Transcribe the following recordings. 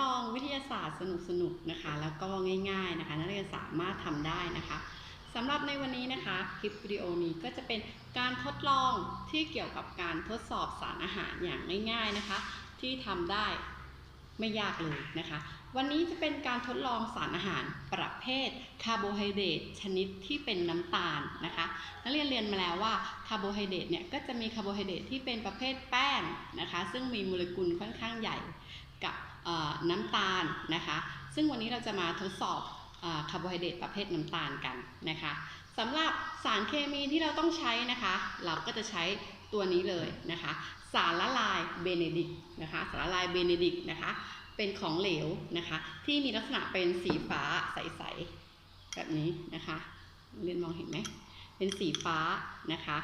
ลองวิทยาศาสตร์สนุกๆนะคะ แล้วก็ง่ายๆนะคะ นักเรียนสามารถทำได้นะคะสำหรับในวันนี้นะคะคลิปวิดีโอนี้ก็จะเป็นการทดลองที่เกี่ยวกับการทดสอบสารอาหารอย่างง่าย ๆนะคะ ที่ทำได้ไม่ยากเลยนะคะ วันนี้จะเป็นการทดลองสารอาหารประเภทคาร์โบไฮเดรตชนิดที่เป็นน้ำตาลนะคะนักเรียนเรียนมาแล้วว่าคาร์โบไฮเดรตเนี่ยก็จะมีคาร์โบไฮเดรตที่เป็นประเภทแป้งนะคะ ซึ่งมีโมเลกุลค่อนข้างใหญ่กับ น้ำตาลนะคะ ซึ่งวันนี้เราจะมาทดสอบคาร์โบไฮเดรตประเภทน้ำตาลกันนะคะสำหรับสารเคมีที่เราต้องใช้นะคะ เราก็จะใช้ตัวนี้เลยนะคะ สารละลายเบเนดิกนะคะ สารละลายเบเนดิกนะคะ เป็นของเหลวนะคะ ที่มีลักษณะเป็นสีฟ้าใสๆแบบนี้นะคะเรียนมองเห็นไหมเป็นสีฟ้านะคะ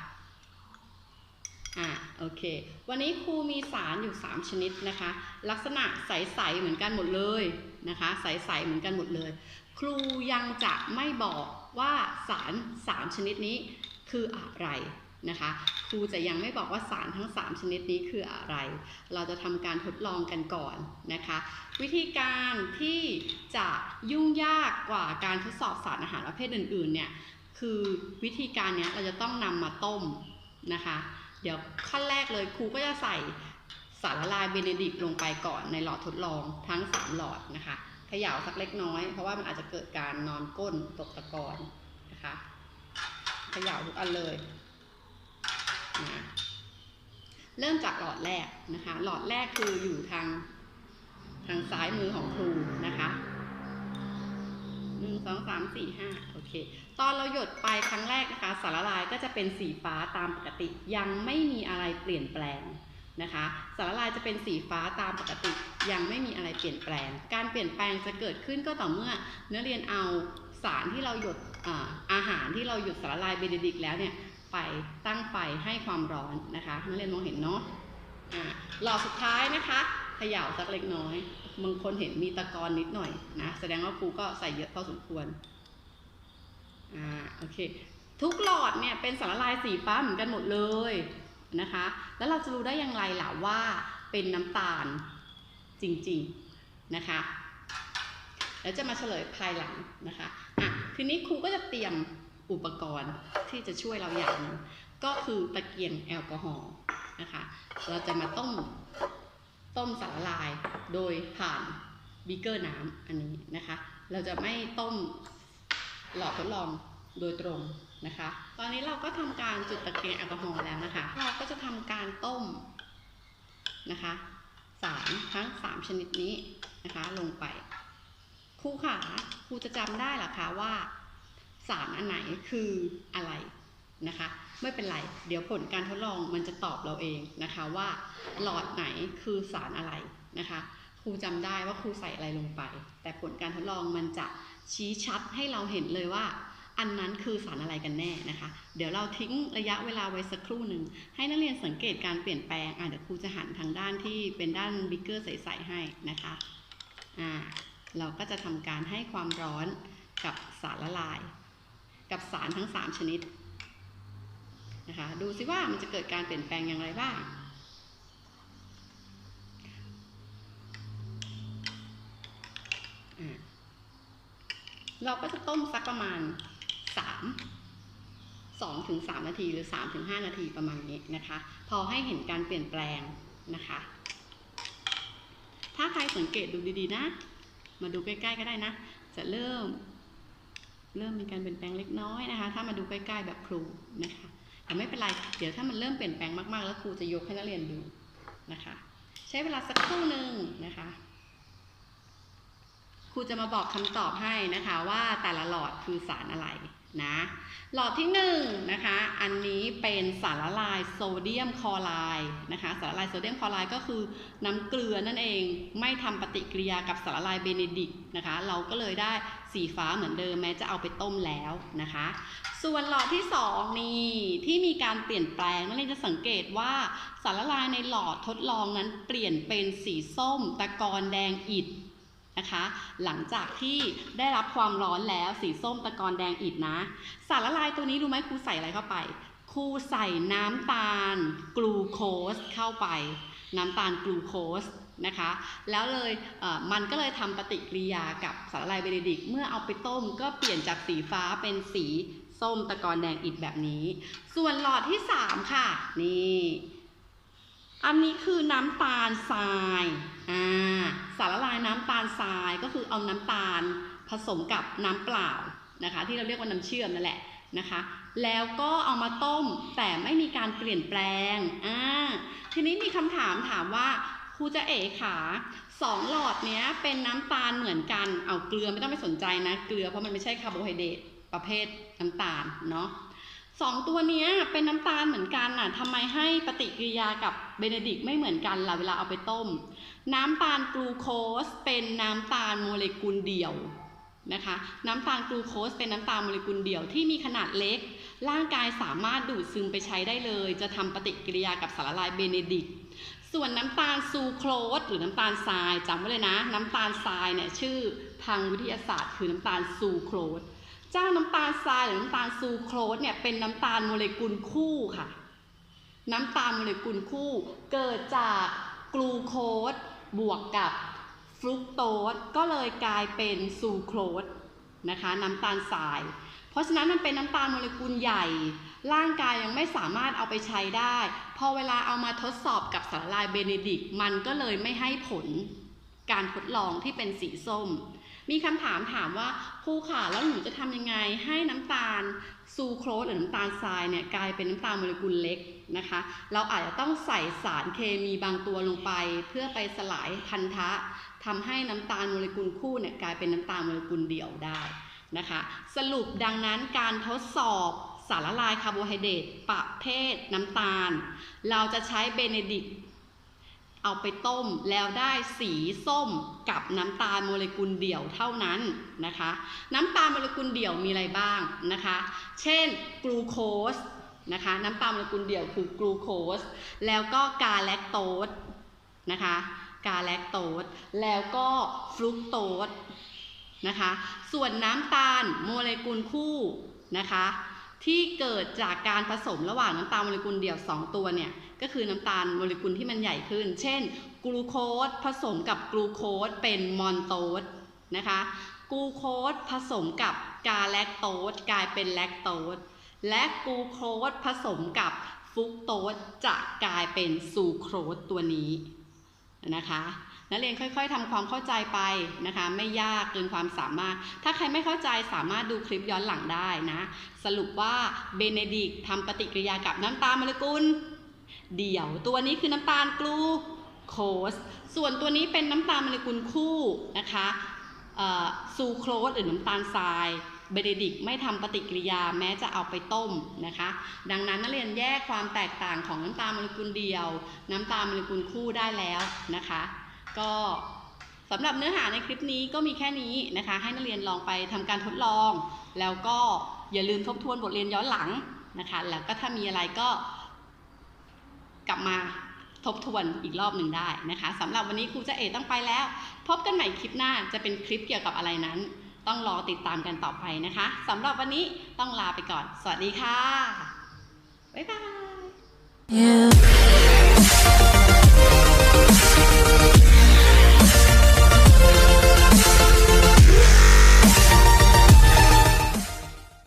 อ่าโอเค วันนี้ครูมีสารอยู่ 3 ชนิดนะคะ ลักษณะใสๆเหมือนกันหมดเลยนะคะ ใสๆเหมือนกันหมดเลย ครูยังจะไม่บอกว่าสาร 3 ชนิดนี้คืออะไรนะคะ ครูจะยังไม่บอกว่าสารทั้ง 3 ชนิดนี้คืออะไร เราจะทำการทดลองกันก่อนนะคะ วิธีการที่จะยุ่งยากกว่าการทดสอบสารอาหารประเภทอื่นๆเนี่ยคือวิธีการเนี้ยเราจะต้องนำมาต้มนะคะ เดี๋ยวขั้นแรกเลยครูก็จะใส่สารละลายเบเนดิกลงไปก่อนในหลอดทดลองทั้ง 3 หลอดนะคะเขย่าสักเล็กน้อย เพราะว่ามันอาจจะเกิดการนอนก้นตกตะกอนนะคะเขย่าทุกอันเลยนะเริ่มจากหลอดแรกนะคะ หลอดแรกคืออยู่ทางทางซ้ายมือของครูนะคะ หนึ่งสองสามสี่ห้าโอเค ตอนเราหยดไปครั้งแรกนะคะ สารละลายก็จะเป็นสีฟ้าตามปกติ ยังไม่มีอะไรเปลี่ยนแปลงนะคะ สารละลายจะเป็นสีฟ้าตามปกติ ยังไม่มีอะไรเปลี่ยนแปลง การเปลี่ยนแปลงจะเกิดขึ้นก็ต่อเมื่อเนื้อเรียนเอาสารที่เราหยดอาอาหารที่เราหยดสารละลายเบเนดิกแล้วเนี่ยไปตั้งไฟให้ความร้อนนะคะนักเรียนมองเห็นเนาะอ่าหลอดสุดท้ายนะคะเขย่าสักเล็กน้อย บางคนเห็นมีตะกอนนิดหน่อยนะ แสดงว่าครูก็ใส่เยอะพอสมควร อ่า โอเค ทุกหลอดเนี่ยเป็นสารละลายสีฟ้าเหมือนกันหมดเลยนะคะ แล้วเราจะรู้ได้อย่างไรล่ะว่าเป็นน้ำตาลจริงๆนะคะ แล้วจะมาเฉลยภายหลังนะคะ อะ ทีนี้ครูก็จะเตรียมอุปกรณ์ที่จะช่วยเราอย่างหนึงก็คือตะเกียงแอลกอฮอล์นะคะ เราจะมาต้ม ต้มสารละลายโดยผ่านบีเกอร์น้ำอันนี้นะคะ เราจะไม่ต้มหลอดทดลองโดยตรงนะคะ ตอนนี้เราก็ทำการจุดตะเกียงแอลกอฮอล์แล้วนะคะ เราก็จะทำการต้มนะคะสารทั้ง3ชนิดนี้นะคะ ลงไปครูขาครูจะจำได้หรอคะว่าสารอันไหนคืออะไร นะคะ ไม่เป็นไร เดี๋ยวผลการทดลองมันจะตอบเราเองนะคะว่าหลอดไหนคือสารอะไรนะคะครูจำได้ว่าครูใส่อะไรลงไป แต่ผลการทดลองมันจะชี้ชัดให้เราเห็นเลยว่า อันนั้นคือสารอะไรกันแน่นะคะ เดี๋ยวเราทิ้งระยะเวลาไว้สักครู่หนึ่งให้นักเรียนสังเกตการเปลี่ยนแปลงอะเดี๋ยวครูจะหันทางด้านที่เป็นด้านบิ๊กเกอร์ใสๆให้นะคะอ่าเราก็จะทำการให้ความร้อนกับสารละลาย กับสารทั้ง 3 ชนิด นะคะดูซิว่ามันจะเกิดการเปลี่ยนแปลงอย่างไรบ้างเราก็จะต้มสักประมาณสามสองถึงสามนาทีหรือสามถึงห้านาทีประมาณนี้นะคะ พอให้เห็นการเปลี่ยนแปลงนะคะ ถ้าใครสังเกตดูดีๆนะ มาดูใกล้ๆก็ได้นะ จะเริ่ม เริ่มมีการเปลี่ยนแปลงเล็กน้อยนะคะ ถ้ามาดูใกล้ๆแบบครูนะคะ แต่ไม่เป็นไร เดี๋ยวถ้ามันเริ่มเปลี่ยนแปลงมากๆ แล้วครูจะยกให้นักเรียนดูนะคะ ใช้เวลาสักครู่หนึ่งนะคะครูจะมาบอกคำตอบให้นะคะว่าแต่ละหลอดคือสารอะไรนะหลอดที่1นงนะคะอันนี้เป็นสารละลายโซเดียมคลอไรด์นะคะสารละลายโซเดียมคลอไรด์ก็คือน้ำเกลือนั่นเองไม่ทำปฏิกิริยากับสารละลายเบเนดิกนะคะเราก็เลยได้ สีฟ้าเหมือนเดิมแม้จะเอาไปต้มแล้วนะคะ ส่วนหลอดที่ 2 นี่ที่มีการเปลี่ยนแปลงนั่นเองจะสังเกตว่าสารละลายในหลอดทดลองนั้นเปลี่ยนเป็นสีส้มตะกอนแดงอิฐนะคะ หลังจากที่ได้รับความร้อนแล้วสีส้มตะกอนแดงอิดนะ สารละลายตัวนี้รู้ไหมครูใส่อะไรเข้าไปครูใส่น้ำตาลกลูโคสเข้าไป น้ำตาลกลูโคส นะคะแล้วเลยเมันก็เลยทำปฏิกิริยากับสารละลายเบเนดิกเมื่อเอาไปต้มก็เปลี่ยนจากสีฟ้าเป็นสีส้มตะกอนแดงอิฐแบบนี้ ส่วนหลอดที่ 3 ค่ะ นี่ อันนี้คือน้ำตาลทรายอ่าสารละลายน้ำตาลทรายก็คือเอาน้ำตาลผสมกับน้ำเปล่านะคะ ที่เราเรียกว่าน้ำเชื่อมนั่นแหละนะคะ แล้วก็เอามาต้มแต่ไม่มีการเปลี่ยนแปลงอ่าทีนี้มีคำถามถามว่า ครูจะเอ๋ขาสองหลอดเนี้ยเป็นน้ำตาลเหมือนกัน เอาเกลือไม่ต้องไปสนใจนะ เกลือเพราะมันไม่ใช่คาร์โบไฮเดรตประเภทน้ำตาลเนาะสองตัวเนี้ยเป็นน้ำตาลเหมือนกันน่ะทำไมให้ปฏิกิริยากับเบเนดิกไม่เหมือนกันล่ะเวลาเอาไปต้ม น้ำตาลกลูโคสเป็นน้ำตาลโมเลกุลเดี่ยวนะคะ น้ำตาลกลูโคสเป็นน้ำตาลโมเลกุลเดี่ยวที่มีขนาดเล็ก ร่างกายสามารถดูดซึมไปใช้ได้เลย จะทำปฏิกิริยากับสารละลายเบเนดิก ส่วนน้ำตาลซูโครสหรือน้ำตาลทรายจำไว้เลยนะ น้ำตาลทรายเนี่ยชื่อทางวิทยาศาสตร์ คือน้ำตาลซูโครสเจ้าน้ำตาลทรายหรือน้ำตาลซูโครสเนี่ยเป็นน้ำตาลโมเลกุลคู่ค่ะ น้ำตาลโมเลกุลคู่ เกิดจากกลูโคสบวกกับฟรุกโตสก็เลยกลายเป็นซูโครสนะคะ น้ำตาลทราย เพราะฉะนั้นมันเป็นน้ำตาลโมเลกุลใหญ่ ร่างกายยังไม่สามารถเอาไปใช้ได้ พอเวลาเอามาทดสอบกับสารละลายเบเนดิกมันก็เลยไม่ให้ผลการทดลองที่เป็นสีส้ม มีคำถามถามว่าครูค่ะแล้วหนูจะทำยังไงให้น้ำตาลซูโครสหรือน้ำตาลทรายเนี่ยกลายเป็นน้ำตาลโมเลกุลเล็กนะคะ เราอาจจะต้องใส่สารเคมีบางตัวลงไป เพื่อไปสลายพันธะทำให้น้ำตาลโมเลกุลคู่เนี่ยกลายเป็นน้ำตาลโมเลกุลเดี่ยวได้ นะคะสรุปดังนั้นการทดสอบสารละลายคาร์โบไฮเดรตประเภทน้ำตาล เราจะใช้เบเนดิกเอาไปต้มแล้วได้สีส้มกับน้ำตาลโมเลกุลเดี่ยวเท่านั้นนะคะ น้ำตาลโมเลกุลเดี่ยวมีอะไรบ้างนะคะ เช่นกลูโคสนะคะน้ำตาลโมเลกุลเดี่ยวคือกลูโคสแล้วก็กาแลคโตสนะคะกาแลคโตสแล้วก็ฟรุกโตส นะคะ ส่วนน้ำตาลโมเลกุลคู่นะคะ ที่เกิดจากการผสมระหว่างน้ำตาลโมเลกุลเดี่ยว 2 ตัวเนี่ยก็คือน้ำตาลโมเลกุลที่มันใหญ่ขึ้น เช่น กลูโคสผสมกับกลูโคสเป็นมอนโตสนะคะกลูโคสผสมกับกาแลคโตสกลายเป็นแลคโตสและกลูโคสผสมกับฟุกโตสจะกลายเป็นซูโครสตัวนี้นะคะ นักเรียนค่อย ๆทำความเข้าใจไปนะคะ ไม่ยากเกินความสามารถ ถ้าใครไม่เข้าใจสามารถดูคลิปย้อนหลังได้นะ สรุปว่าเบเนดิกทำปฏิกิริยากับน้ำตาลโมเลกุล เดี่ยวตัวนี้คือน้ำตาลกลูโคสส่วนตัวนี้เป็นน้ำตาลโมเลกุลคู่นะคะซูโครสหรือน้ำตาลทรายเบเนดิกไม่ทำปฏิกิริยาแม้จะเอาไปต้มนะคะ ดังนั้นนักเรียนแยกความแตกต่างของน้ำตาลโมเลกุลเดียว น้ำตาลโมเลกุลคู่ได้แล้วนะคะ ก็สำหรับเนื้อหาในคลิปนี้ก็มีแค่นี้นะคะ ให้นักเรียนลองไปทำการทดลอง แล้วก็อย่าลืมทบทวนบทเรียนย้อนหลังนะคะ แล้วก็ถ้ามีอะไรก็กลับมาทบทวนอีกรอบหนึ่งได้นะคะสำหรับวันนี้ครูจะเอต้องไปแล้ว พบกันใหม่คลิปหน้าจะเป็นคลิปเกี่ยวกับอะไรนั้น ต้องรอติดตามกันต่อไปนะคะสำหรับวันนี้ต้องลาไปก่อน สวัสดีค่ะ บ๊ายบาย Yeah.